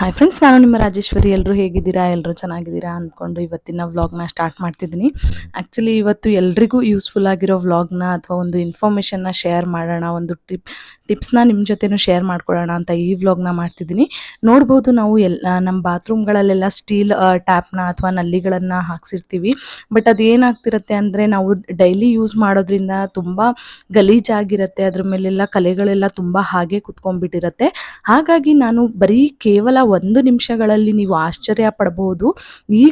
Hi friends ನಾನು ನಿಮ್ಮ ರಾಜೇಶ್ವರಿ. ಎಲ್ಲರೂ ಹೇಗಿದ್ದೀರಾ? ಎಲ್ಲರೂ ಚೆನ್ನಾಗಿದ್ದೀರಾ ಅಂದ್ಕೊಂಡು ಇವತ್ತಿನ ವ್ಲಾಗ್ನ ಸ್ಟಾರ್ಟ್ ಮಾಡ್ತಿದ್ದೀನಿ. ಆ್ಯಕ್ಚುಲಿ ಇವತ್ತು ಎಲ್ರಿಗೂ ಯೂಸ್ಫುಲ್ ಆಗಿರೋ ವ್ಲಾಗ್ನ ಅಥವಾ ಒಂದು ಇನ್ಫಾರ್ಮೇಷನ್ನ ಶೇರ್ ಮಾಡೋಣ, ಒಂದು ಟಿಪ್ ಟಿಪ್ಸ್ನ ನಿಮ್ಮ ಜೊತೆನೂ ಶೇರ್ ಮಾಡ್ಕೊಳ್ಳೋಣ ಅಂತ ಈ ವ್ಲಾಗ್ನ ಮಾಡ್ತಿದ್ದೀನಿ. ನೋಡ್ಬೋದು ನಾವು ಎಲ್ಲ ನಮ್ಮ ಬಾತ್ರೂಮ್ಗಳಲ್ಲೆಲ್ಲ ಸ್ಟೀಲ್ ಟ್ಯಾಪ್ನ ಅಥವಾ ನಲ್ಲಿಗಳನ್ನು ಹಾಕ್ಸಿರ್ತೀವಿ. ಬಟ್ ಅದು ಏನಾಗ್ತಿರುತ್ತೆ ಅಂದರೆ ನಾವು ಡೈಲಿ ಯೂಸ್ ಮಾಡೋದ್ರಿಂದ ತುಂಬ ಗಲೀಜಾಗಿರುತ್ತೆ. ಅದ್ರ ಮೇಲೆಲ್ಲ ಕಲೆಗಳೆಲ್ಲ ತುಂಬ ಹಾಗೆ ಕುತ್ಕೊಂಡ್ಬಿಟ್ಟಿರುತ್ತೆ. ಹಾಗಾಗಿ ನಾನು ಬರೀ ಕೇವಲ ಒಂದು ನಿಮಿಷಗಳಲ್ಲಿ ನೀವು ಆಶ್ಚರ್ಯ ಪಡಬಹುದು ಈ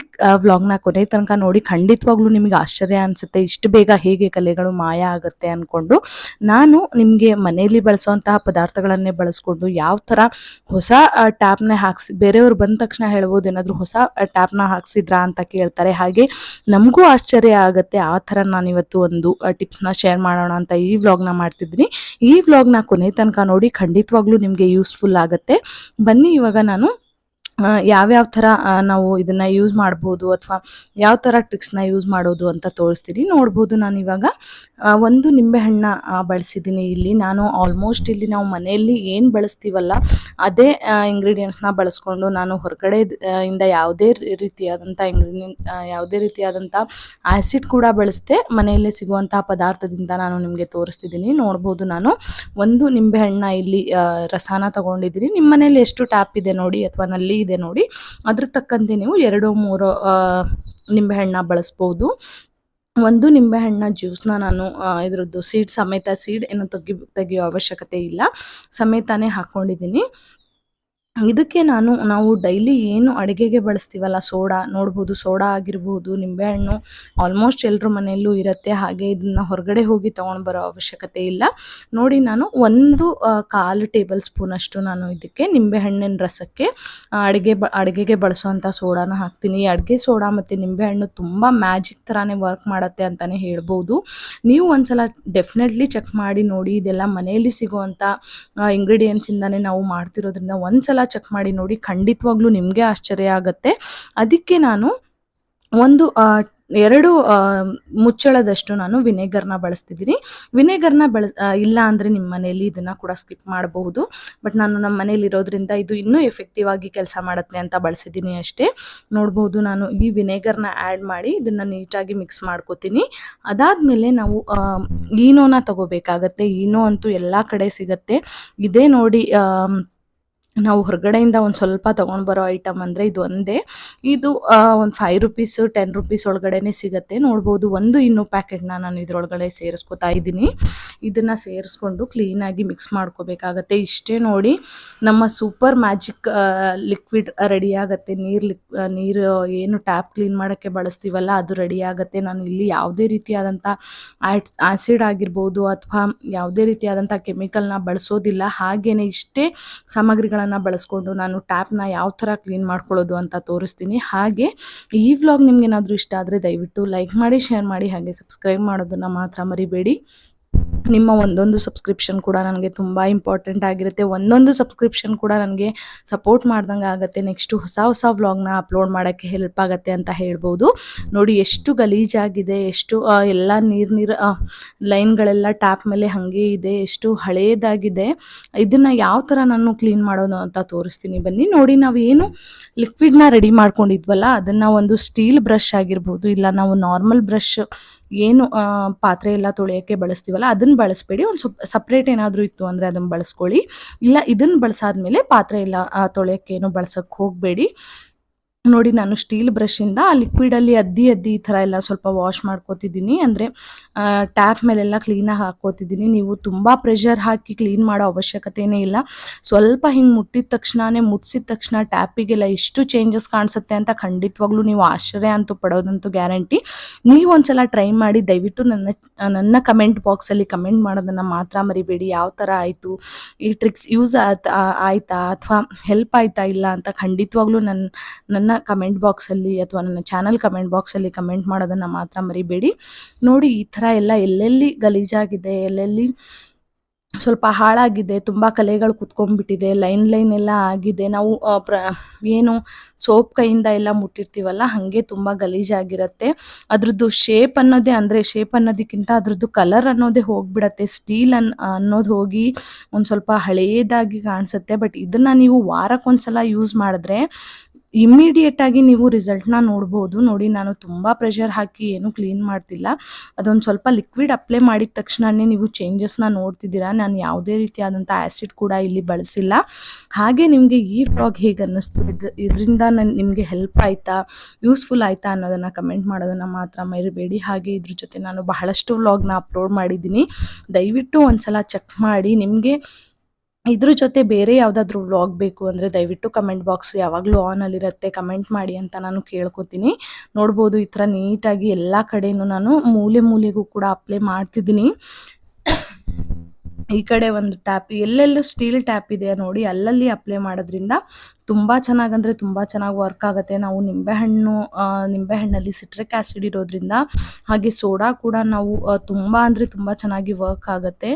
ವ್ಲಾಗ್ನ ಕೊನೆ ತನಕ ನೋಡಿ ಖಂಡಿತವಾಗ್ಲೂ ನಿಮಗೆ ಆಶ್ಚರ್ಯ ಅನಿಸುತ್ತೆ. ಇಷ್ಟು ಬೇಗ ಹೇಗೆ ಕಲೆಗಳು ಮಾಯ ಆಗುತ್ತೆ ಅಂದ್ಕೊಂಡು ನಾನು ನಿಮಗೆ ಮನೆಯಲ್ಲಿ ಬಳಸುವಂತಹ ಪದಾರ್ಥಗಳನ್ನೇ ಬಳಸ್ಕೊಂಡು ಯಾವ ಥರ ಹೊಸ ಟ್ಯಾಪ್ನ ಹಾಕ್ಸಿ, ಬೇರೆಯವ್ರು ಬಂದ ತಕ್ಷಣ ಹೇಳ್ಬೋದು, ಏನಾದರೂ ಹೊಸ ಟ್ಯಾಪ್ನ ಹಾಕ್ಸಿದ್ರಾ ಅಂತ ಕೇಳ್ತಾರೆ. ಹಾಗೆ ನಮಗೂ ಆಶ್ಚರ್ಯ ಆಗುತ್ತೆ, ಆ ಥರ ನಾನು ಇವತ್ತು ಒಂದು ಟಿಪ್ಸ್ನ ಶೇರ್ ಮಾಡೋಣ ಅಂತ ಈ ವ್ಲಾಗ್ನ ಮಾಡ್ತಿದ್ದೀನಿ. ಈ ವ್ಲಾಗ್ನ ಕೊನೆ ತನಕ ನೋಡಿ ಖಂಡಿತವಾಗ್ಲೂ ನಿಮಗೆ ಯೂಸ್ಫುಲ್ ಆಗುತ್ತೆ. ಬನ್ನಿ ಇವಾಗ ನಾನು ಯಾವ್ಯಾವ ಥರ ನಾವು ಇದನ್ನ ಯೂಸ್ ಮಾಡ್ಬೋದು ಅಥವಾ ಯಾವ ಥರ ಟ್ರಿಕ್ಸ್ನ ಯೂಸ್ ಮಾಡೋದು ಅಂತ ತೋರಿಸ್ತೀನಿ. ನೋಡ್ಬೋದು ನಾನು ಇವಾಗ. ಒಂದು ನಿಂಬೆಹಣ್ಣ ಬಳಸಿದ್ದೀನಿ ಇಲ್ಲಿ. ನಾನು ಆಲ್ಮೋಸ್ಟ್ ಇಲ್ಲಿ ನಾವು ಮನೆಯಲ್ಲಿ ಏನು ಬಳಸ್ತೀವಲ್ಲ, ಅದೇ ಇಂಗ್ರೀಡಿಯೆಂಟ್ಸ್ನ ಬಳಸ್ಕೊಂಡು ನಾನು ಹೊರಗಡೆ ಇಂದ ಯಾವುದೇ ರೀತಿಯಾದಂಥ ಇಂಗ್ರೀಡಿಯೆಂಟ್ ಯಾವುದೇ ರೀತಿಯಾದಂಥ ಆ್ಯಸಿಡ್ ಕೂಡ ಬಳಸದೆ ಮನೆಯಲ್ಲೇ ಸಿಗುವಂತಹ ಪದಾರ್ಥದಿಂದ ನಾನು ನಿಮಗೆ ತೋರಿಸ್ತಿದ್ದೀನಿ. ನೋಡ್ಬೋದು ನಾನು ಒಂದು ನಿಂಬೆಹಣ್ಣ ಇಲ್ಲಿ ರಸಾನ ತಗೊಂಡಿದ್ದೀನಿ. ನಿಮ್ಮ ಮನೇಲಿ ಎಷ್ಟು ಟ್ಯಾಪ್ ಇದೆ ನೋಡಿ, ಅಥವಾ ನಲ್ಲಿ ಇದೆ ನೋಡಿ. ಅದ್ರ ತಕ್ಕಂತೆ ನೀವು ಎರಡು ಮೂರು ನಿಂಬೆಹಣ್ಣ ಬಳಸ್ಬೋದು. ಒಂದು ನಿಂಬೆಹಣ್ಣ ಜ್ಯೂಸ್ನ ನಾನು ಇದ್ರದ್ದು ಸೀಡ್ ಸಮೇತ ಸೀಡ್ ಏನು ತೆಗಿ, ತೆಗಿಯೋ ಅವಶ್ಯಕತೆ ಇಲ್ಲ. ಸಮೇತನೇ ಹಾಕ್ಕೊಂಡಿದ್ದೀನಿ ಇದಕ್ಕೆ ನಾನು, ನಾವು ಡೈಲಿ ಏನು ಅಡುಗೆಗೆ ಬಳಸ್ತೀವಲ್ಲ, ಸೋಡಾ, ನೋಡ್ಬೋದು, ಸೋಡಾ ಆಗಿರ್ಬೋದು, ನಿಂಬೆಹಣ್ಣು ಆಲ್ಮೋಸ್ಟ್ ಎಲ್ಲರ ಮನೆಯಲ್ಲೂ ಇರುತ್ತೆ, ಹಾಗೆ ಇದನ್ನು ಹೊರಗಡೆ ಹೋಗಿ ತೊಗೊಂಡು ಬರೋ ಅವಶ್ಯಕತೆ ಇಲ್ಲ. ನೋಡಿ, ನಾನು ಒಂದು ಕಾಲು ಟೇಬಲ್ ಸ್ಪೂನಷ್ಟು ನಾನು ಇದಕ್ಕೆ ನಿಂಬೆಹಣ್ಣಿನ ರಸಕ್ಕೆ ಅಡುಗೆ ಬ, ಅಡುಗೆಗೆ ಬಳಸುವಂಥ ಸೋಡಾನ ಹಾಕ್ತೀನಿ. ಅಡುಗೆ ಸೋಡಾ ಮತ್ತು ನಿಂಬೆಹಣ್ಣು ತುಂಬ ಮ್ಯಾಜಿಕ್ ಥರನೇ ವರ್ಕ್ ಮಾಡುತ್ತೆ ಅಂತಲೇ ಹೇಳ್ಬೋದು. ನೀವು ಒಂದ್ಸಲ ಡೆಫಿನೆಟ್ಲಿ ಚೆಕ್ ಮಾಡಿ ನೋಡಿ, ಇದೆಲ್ಲ ಮನೆಯಲ್ಲಿ ಸಿಗುವಂಥ ಇಂಗ್ರೀಡಿಯೆಂಟ್ಸಿಂದನೇ ನಾವು ಮಾಡ್ತಿರೋದ್ರಿಂದ ಒಂದ್ಸಲ ಚೆಕ್ ಮಾಡಿ ನೋಡಿ, ಖಂಡಿತವಾಗ್ಲೂ ನಿಮಗೆ ಆಶ್ಚರ್ಯ ಆಗುತ್ತೆ. ಅದಕ್ಕೆ ನಾನು ಒಂದು ಎರಡು ಮುಚ್ಚಳದಷ್ಟು ನಾನು ವಿನೆಗರ್ನ ಬಳಸ್ತಿದ್ದೀನಿ. ವಿನೆಗರ್ನ ಬಳಸ್ ಇಲ್ಲ ಅಂದರೆ ನಿಮ್ಮ ಮನೆಯಲ್ಲಿ ಇದನ್ನು ಕೂಡ ಸ್ಕಿಪ್ ಮಾಡಬಹುದು. ಬಟ್ ನಾನು ನಮ್ಮ ಮನೇಲಿ ಇರೋದ್ರಿಂದ ಇದು ಇನ್ನೂ ಎಫೆಕ್ಟಿವ್ ಆಗಿ ಕೆಲಸ ಮಾಡುತ್ತೆ ಅಂತ ಬಳಸಿದ್ದೀನಿ ಅಷ್ಟೇ. ನೋಡ್ಬೋದು ನಾನು ಈ ವಿನೆಗರ್ನ ಆ್ಯಡ್ ಮಾಡಿ ಇದನ್ನು ನೀಟಾಗಿ ಮಿಕ್ಸ್ ಮಾಡ್ಕೋತೀನಿ. ಅದಾದಮೇಲೆ ನಾವು ಈನೋನ ತಗೋಬೇಕಾಗತ್ತೆ. ಈನೋ ಅಂತೂ ಎಲ್ಲ ಕಡೆ ಸಿಗತ್ತೆ. ಇದೇ ನೋಡಿ ನಾವು ಹೊರಗಡೆಯಿಂದ ಒಂದು ಸ್ವಲ್ಪ ತೊಗೊಂಡು ಬರೋ ಐಟಮ್ ಅಂದರೆ ಇದು ಒಂದೇ. ಇದು ಒಂದು ಫೈವ್ ರುಪೀಸ್ ಟೆನ್ ರುಪೀಸ್ ಒಳಗಡೆನೆ ಸಿಗುತ್ತೆ. ನೋಡ್ಬೋದು ಒಂದು ಇನ್ನೂ ಪ್ಯಾಕೆಟ್ನ ನಾನು ಇದರೊಳಗಡೆ ಸೇರಿಸ್ಕೊತಾ ಇದ್ದೀನಿ. ಇದನ್ನು ಸೇರಿಸ್ಕೊಂಡು ಕ್ಲೀನಾಗಿ ಮಿಕ್ಸ್ ಮಾಡ್ಕೋಬೇಕಾಗತ್ತೆ. ಇಷ್ಟೇ ನೋಡಿ ನಮ್ಮ ಸೂಪರ್ ಮ್ಯಾಜಿಕ್ ಲಿಕ್ವಿಡ್ ರೆಡಿ ಆಗುತ್ತೆ. ನೀರು ಲಿಕ್ ನೀರು ಏನು ಟ್ಯಾಪ್ ಕ್ಲೀನ್ ಮಾಡೋಕ್ಕೆ ಬಳಸ್ತೀವಲ್ಲ, ಅದು ರೆಡಿ ಆಗುತ್ತೆ. ನಾನು ಇಲ್ಲಿ ಯಾವುದೇ ರೀತಿಯಾದಂಥ ಆಟ್ ಆ್ಯಸಿಡ್ ಆಗಿರ್ಬೋದು ಅಥವಾ ಯಾವುದೇ ರೀತಿಯಾದಂಥ ಕೆಮಿಕಲ್ನ ಬಳಸೋದಿಲ್ಲ. ಹಾಗೆಯೇ ಇಷ್ಟೇ ಸಾಮಗ್ರಿಗಳನ್ನು ಬಳಸ್ಕೊಂಡು ನಾನು ಟ್ಯಾಪ್ನ ಯಾವ ಥರ ಕ್ಲೀನ್ ಮಾಡ್ಕೊಳ್ಳೋದು ಅಂತ ತೋರಿಸ್ತೀನಿ. ಹಾಗೆ ಈ ವ್ಲಾಗ್ ನಿಮ್ಗೆ ಏನಾದರೂ ಇಷ್ಟ ಆದರೆ ದಯವಿಟ್ಟು ಲೈಕ್ ಮಾಡಿ ಶೇರ್ ಮಾಡಿ, ಹಾಗೆ ಸಬ್ಸ್ಕ್ರೈಬ್ ಮಾಡೋದನ್ನು ಮಾತ್ರ ಮರಿಬೇಡಿ. ನಿಮ್ಮ ಒಂದೊಂದು ಸಬ್ಸ್ಕ್ರಿಪ್ಷನ್ ಕೂಡ ನನಗೆ ತುಂಬ ಇಂಪಾರ್ಟೆಂಟ್ ಆಗಿರುತ್ತೆ. ಒಂದೊಂದು ಸಬ್ಸ್ಕ್ರಿಪ್ಷನ್ ಕೂಡ ನನಗೆ ಸಪೋರ್ಟ್ ಮಾಡ್ದಂಗೆ ಆಗುತ್ತೆ. ನೆಕ್ಸ್ಟು ಹೊಸ ಹೊಸ ವ್ಲಾಗ್ನ ಅಪ್ಲೋಡ್ ಮಾಡೋಕ್ಕೆ ಹೆಲ್ಪ್ ಆಗುತ್ತೆ ಅಂತ ಹೇಳ್ಬೋದು. ನೋಡಿ ಎಷ್ಟು ಗಲೀಜಾಗಿದೆ ಎಷ್ಟು ಎಲ್ಲ ನೀರು ನೀರು ಲೈನ್ಗಳೆಲ್ಲ ಟ್ಯಾಪ್ ಮೇಲೆ ಹಾಗೆ ಇದೆ, ಎಷ್ಟು ಹಳೆಯದಾಗಿದೆ ಇದನ್ನು ಯಾವ ಥರ ನಾನು ಕ್ಲೀನ್ ಮಾಡೋದು ಅಂತ ತೋರಿಸ್ತೀನಿ. ಬನ್ನಿ, ನೋಡಿ ನಾವು ಏನು ಲಿಕ್ವಿಡ್ನ ರೆಡಿ ಮಾಡ್ಕೊಂಡಿದ್ವಲ್ಲ, ಅದನ್ನು ಒಂದು ಸ್ಟೀಲ್ ಬ್ರಷ್ ಆಗಿರ್ಬೋದು, ಇಲ್ಲ ನಾವು ನಾರ್ಮಲ್ ಬ್ರಷ್ ಏನು ಪಾತ್ರೆ ಎಲ್ಲ ತೊಳೆಯೋಕ್ಕೆ ಬಳಸ್ತೀವಲ್ಲ ಅದನ್ನು ಬಳಸಬೇಡಿ. ಒಂದು ಸ್ವಲ್ಪ ಸಪ್ರೇಟ್ ಏನಾದರೂ ಇತ್ತು ಅಂದರೆ ಅದನ್ನು ಬಳಸ್ಕೊಳ್ಳಿ. ಇಲ್ಲ ಇದನ್ನು ಬಳಸಾದ್ಮೇಲೆ ಪಾತ್ರೆ ಎಲ್ಲ ಆ, ತೊಳೆಯೋಕ್ಕೆ ಏನು ಬಳಸೋಕ್ಕೆ ಹೋಗಬೇಡಿ. ನೋಡಿ ನಾನು ಸ್ಟೀಲ್ ಬ್ರಷಿಂದ ಆ ಲಿಕ್ವಿಡಲ್ಲಿ ಅದ್ದಿ ಅದ್ದಿ ಈ ಥರ ಎಲ್ಲ ಸ್ವಲ್ಪ ವಾಶ್ ಮಾಡ್ಕೋತಿದ್ದೀನಿ. ಅಂದರೆ ಟ್ಯಾಪ್ ಮೇಲೆಲ್ಲ ಕ್ಲೀನಾಗಿ ಹಾಕ್ಕೋತಿದ್ದೀನಿ. ನೀವು ತುಂಬ ಪ್ರೆಷರ್ ಹಾಕಿ ಕ್ಲೀನ್ ಮಾಡೋ ಅವಶ್ಯಕತೆಯೇ ಇಲ್ಲ. ಸ್ವಲ್ಪ ಹಿಂಗೆ ಮುಟ್ಟಿದ ತಕ್ಷಣನೇ, ಮುಟ್ಸಿದ ತಕ್ಷಣ ಟ್ಯಾಪಿಗೆಲ್ಲ ಎಷ್ಟು ಚೇಂಜಸ್ ಕಾಣಿಸುತ್ತೆ ಅಂತ ಖಂಡಿತವಾಗ್ಲೂ ನೀವು ಆಶ್ಚರ್ಯ ಅಂತೂ ಪಡೋದಂತೂ ಗ್ಯಾರಂಟಿ ನೀವು ಒಂದ್ಸಲ ಟ್ರೈ ಮಾಡಿ ದಯವಿಟ್ಟು ನನ್ನ ನನ್ನ ಕಮೆಂಟ್ ಬಾಕ್ಸಲ್ಲಿ ಕಮೆಂಟ್ ಮಾಡೋದನ್ನು ಮಾತ್ರ ಮರಿಬೇಡಿ. ಯಾವ ಥರ ಆಯಿತು? ಈ ಟ್ರಿಕ್ಸ್ ಯೂಸ್ ಆಯ್ತಾ? ಅಥವಾ ಹೆಲ್ಪ್ ಆಯ್ತಾ ಇಲ್ಲ ಅಂತ ಖಂಡಿತವಾಗ್ಲೂ ನನ್ನ ನನ್ನ ಕಮೆಂಟ್ ಬಾಕ್ಸಲ್ಲಿ ಅಥವಾ ನನ್ನ ಚಾನಲ್ ಕಮೆಂಟ್ ಬಾಕ್ಸಲ್ಲಿ ಕಮೆಂಟ್ ಮಾಡೋದನ್ನು ಮಾತ್ರ ಮರಿಬೇಡಿ. ನೋಡಿ ಈ ಥರ ಎಲ್ಲ ಎಲ್ಲೆಲ್ಲಿ ಗಲೀಜಾಗಿದೆ, ಎಲ್ಲೆಲ್ಲಿ ಸ್ವಲ್ಪ ಹಾಳಾಗಿದೆ, ತುಂಬ ಕಲೆಗಳು ಕುತ್ಕೊಂಡ್ಬಿಟ್ಟಿದೆ ಲೈನ್ ಲೈನ್ ಎಲ್ಲ ಆಗಿದೆ, ನಾವು ಪ್ರ, ಏನು ಸೋಪ್ ಕೈಯಿಂದ ಎಲ್ಲ ಮುಟ್ಟಿರ್ತೀವಲ್ಲ, ಹಾಗೆ ತುಂಬ ಗಲೀಜಾಗಿರುತ್ತೆ. ಅದ್ರದ್ದು ಶೇಪ್ ಅನ್ನೋದೇ, ಅಂದರೆ ಶೇಪ್ ಅನ್ನೋದಕ್ಕಿಂತ ಅದ್ರದ್ದು ಕಲರ್ ಅನ್ನೋದೇ ಹೋಗಿಬಿಡತ್ತೆ. ಸ್ಟೀಲ್ ಅನ್, ಅನ್ನೋದು ಹೋಗಿ ಒಂದು ಸ್ವಲ್ಪ ಹಳೇದಾಗಿ ಕಾಣಿಸುತ್ತೆ ಬಟ್ ಇದನ್ನು ನೀವು ವಾರಕ್ಕೊಂದ್ಸಲ ಯೂಸ್ ಮಾಡಿದ್ರೆ ಇಮ್ಮಿಡಿಯೇಟ್ ಆಗಿ ನೀವು ರಿಸಲ್ಟ್ನ ನೋಡ್ಬೋದು. ನೋಡಿ, ನಾನು ತುಂಬ ಪ್ರೆಷರ್ ಹಾಕಿ ಏನು ಕ್ಲೀನ್ ಮಾಡ್ತಿಲ್ಲ. ಅದೊಂದು ಸ್ವಲ್ಪ ಲಿಕ್ವಿಡ್ ಅಪ್ಲೈ ಮಾಡಿದ ತಕ್ಷಣನೇ ನೀವು ಚೇಂಜಸ್ನ ನೋಡ್ತಿದ್ದೀರಾ. ನಾನು ಯಾವುದೇ ರೀತಿಯಾದಂಥ ಆ್ಯಸಿಡ್ ಕೂಡ ಇಲ್ಲಿ ಬಳಸಿಲ್ಲ. ಹಾಗೆ ನಿಮಗೆ ಈ ಫ್ರಾಗ್ ಹೇಗೆ ಅನ್ನಿಸ್ತು? ಇದು, ಇದರಿಂದ ನನ್ನ ನಿಮಗೆ ಹೆಲ್ಪ್ ಆಯಿತಾ? ಯೂಸ್ಫುಲ್ ಆಯಿತಾ ಅನ್ನೋದನ್ನು ಕಮೆಂಟ್ ಮಾಡೋದನ್ನು ಮಾತ್ರ ಮರಿಬೇಡಿ. ಹಾಗೆ ಇದ್ರ ಜೊತೆ ನಾನು ಬಹಳಷ್ಟು ವ್ಲಾಗ್ನ ಅಪ್ಲೋಡ್ ಮಾಡಿದ್ದೀನಿ. ದಯವಿಟ್ಟು ಒಂದ್ಸಲ ಚೆಕ್ ಮಾಡಿ. ನಿಮಗೆ ಇದ್ರ ಜೊತೆ ಬೇರೆ ಯಾವುದಾದ್ರೂ ವ್ಲಾಗ್ ಬೇಕು ಅಂದರೆ ದಯವಿಟ್ಟು ಕಮೆಂಟ್ ಬಾಕ್ಸ್ ಯಾವಾಗಲೂ ಆನಲ್ಲಿರುತ್ತೆ ಕಮೆಂಟ್ ಮಾಡಿ ಅಂತ ನಾನು ಕೇಳ್ಕೊತೀನಿ. ನೋಡ್ಬೋದು ಈ ಥರ ನೀಟಾಗಿ ಎಲ್ಲ ಕಡೆಯೂ ನಾನು ಮೂಲೆ ಮೂಲೆಗೂ ಕೂಡ ಅಪ್ಲೈ ಮಾಡ್ತಿದ್ದೀನಿ. ಈ ಕಡೆ ಒಂದು ಟ್ಯಾಪ್ ಎಲ್ಲೆಲ್ಲೂ ಸ್ಟೀಲ್ ಟ್ಯಾಪ್ ಇದೆ ನೋಡಿ, ಅಲ್ಲಲ್ಲಿ ಅಪ್ಲೈ ಮಾಡೋದ್ರಿಂದ ತುಂಬ ಚೆನ್ನಾಗಂದರೆ ತುಂಬ ಚೆನ್ನಾಗಿ ವರ್ಕ್ ಆಗುತ್ತೆ. ನಾವು ನಿಂಬೆಹಣ್ಣು ನಿಂಬೆಹಣ್ಣಲ್ಲಿ ಸಿಟ್ರಿಕ್ ಆ್ಯಸಿಡ್ ಇರೋದ್ರಿಂದ ಹಾಗೆ ಸೋಡಾ ಕೂಡ ನಾವು ತುಂಬ ಅಂದರೆ ತುಂಬ ಚೆನ್ನಾಗಿ ವರ್ಕ್ ಆಗುತ್ತೆ.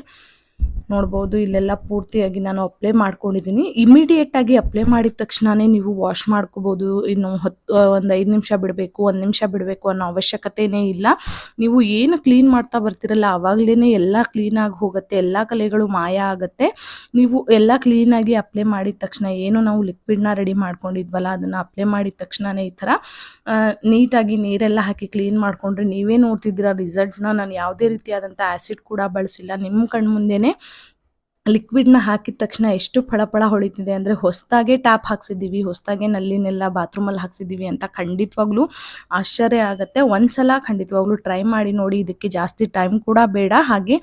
ನೋಡ್ಬೋದು, ಇಲ್ಲೆಲ್ಲ ಪೂರ್ತಿಯಾಗಿ ನಾನು ಅಪ್ಲೈ ಮಾಡ್ಕೊಂಡಿದ್ದೀನಿ ಇಮಿಡಿಯೇಟ್ ಆಗಿ ಅಪ್ಲೈ ಮಾಡಿದ ತಕ್ಷಣನೇ ನೀವು ವಾಶ್ ಮಾಡ್ಕೋಬೋದು. ಇನ್ನು ಹತ್ತು ಒಂದು ಐದು ನಿಮಿಷ ಬಿಡಬೇಕು, ಒಂದು ನಿಮಿಷ ಬಿಡಬೇಕು ಅನ್ನೋ ಅವಶ್ಯಕತೆನೇ ಇಲ್ಲ. ನೀವು ಏನು ಕ್ಲೀನ್ ಮಾಡ್ತಾ ಬರ್ತಿರಲ್ಲ ಆವಾಗಲೇ ಎಲ್ಲ ಕ್ಲೀನಾಗಿ ಹೋಗುತ್ತೆ, ಎಲ್ಲ ಕಲೆಗಳು ಮಾಯ ಆಗುತ್ತೆ. ನೀವು ಎಲ್ಲ ಕ್ಲೀನಾಗಿ ಅಪ್ಲೈ ಮಾಡಿದ ತಕ್ಷಣ ಏನು ನಾವು ಲಿಕ್ವಿಡ್ನ ರೆಡಿ ಮಾಡ್ಕೊಂಡಿದ್ವಲ್ಲ, ಅದನ್ನು ಅಪ್ಲೈ ಮಾಡಿದ ತಕ್ಷಣನೇ ಈ ಥರ ನೀಟಾಗಿ ನೀರೆಲ್ಲ ಹಾಕಿ ಕ್ಲೀನ್ ಮಾಡಿಕೊಂಡ್ರೆ ನೀವೇ ನೋಡ್ತಿದ್ದೀರಾ ರಿಸಲ್ಟ್ನ ನಾನು ಯಾವುದೇ ರೀತಿಯಾದಂಥ ಆ್ಯಸಿಡ್ ಕೂಡ ಬಳಸಿಲ್ಲ. ನಿಮ್ಮ ಕಣ್ಮುಂದೆನೇ ಲಿಕ್ವಿಡ್ನ ಹಾಕಿದ ತಕ್ಷಣ ಎಷ್ಟು ಫಳಫಳ ಹೊಳಿತಿದೆ ಅಂದರೆ ಹೊಸದಾಗೆ ಟ್ಯಾಪ್ ಹಾಕ್ಸಿದ್ದೀವಿ, ಹೊಸದಾಗೆ ನಲ್ಲಿನೆಲ್ಲ ಬಾತ್ರೂಮಲ್ಲಿ ಹಾಕ್ಸಿದ್ದೀವಿ ಅಂತ ಖಂಡಿತವಾಗ್ಲೂ ಆಶ್ಚರ್ಯ ಆಗುತ್ತೆ. ಒಂದ್ಸಲ ಖಂಡಿತವಾಗ್ಲೂ ಟ್ರೈ ಮಾಡಿ ನೋಡಿ ಇದಕ್ಕೆ ಜಾಸ್ತಿ ಟೈಮ್ ಕೂಡ ಬೇಡ. ಹಾಗೆ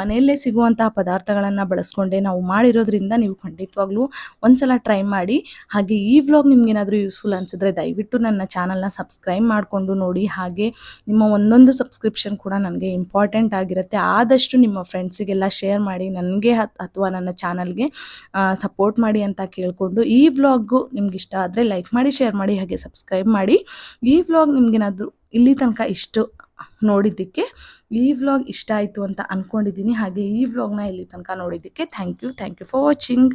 ಮನೆಯಲ್ಲೇ ಸಿಗುವಂತಹ ಪದಾರ್ಥಗಳನ್ನು ಬಳಸ್ಕೊಂಡೆ ನಾವು ಮಾಡಿರೋದ್ರಿಂದ ನೀವು ಖಂಡಿತವಾಗ್ಲೂ ಒಂದ್ಸಲ ಟ್ರೈ ಮಾಡಿ. ಹಾಗೆ ಈ ವ್ಲಾಗ್ ನಿಮ್ಗೇನಾದರೂ ಯೂಸ್ಫುಲ್ ಅನಿಸಿದ್ರೆ ದಯವಿಟ್ಟು ನನ್ನ ಚಾನಲ್ನ ಸಬ್ಸ್ಕ್ರೈಬ್ ಮಾಡಿಕೊಂಡು ನೋಡಿ. ಹಾಗೆ ನಿಮ್ಮ ಒಂದೊಂದು ಸಬ್ಸ್ಕ್ರಿಪ್ಷನ್ ಕೂಡ ನನಗೆ ಇಂಪಾರ್ಟೆಂಟ್ ಆಗಿರುತ್ತೆ. ಆದಷ್ಟು ನಿಮ್ಮ ಫ್ರೆಂಡ್ಸಿಗೆಲ್ಲ ಶೇರ್ ಮಾಡಿ. ನನಗೆ ಅಥವಾ ನನ್ನ ಚಾನಲ್ಗೆ ಸಪೋರ್ಟ್ ಮಾಡಿ ಅಂತ ಕೇಳಿಕೊಂಡು ಈ ವ್ಲಾಗು ನಿಮ್ಗೆ ಇಷ್ಟ ಆದರೆ ಲೈಕ್ ಮಾಡಿ ಶೇರ್ ಮಾಡಿ, ಹಾಗೆ ಸಬ್ಸ್ಕ್ರೈಬ್ ಮಾಡಿ. ಈ ವ್ಲಾಗ್ ನಿಮ್ಗೇನಾದರೂ ಇಲ್ಲಿ ತನಕ ಇಷ್ಟು ನೋಡಿದ್ದಕ್ಕೆ, ಈ ವ್ಲಾಗ್ ಇಷ್ಟ ಆಯಿತು ಅಂತ ಅಂದ್ಕೊಂಡಿದ್ದೀನಿ ಹಾಗೆ ಈ ವ್ಲಾಗ್ನ ಇಲ್ಲಿ ತನಕ ನೋಡಿದ್ದಕ್ಕೆ thank you thank you for watching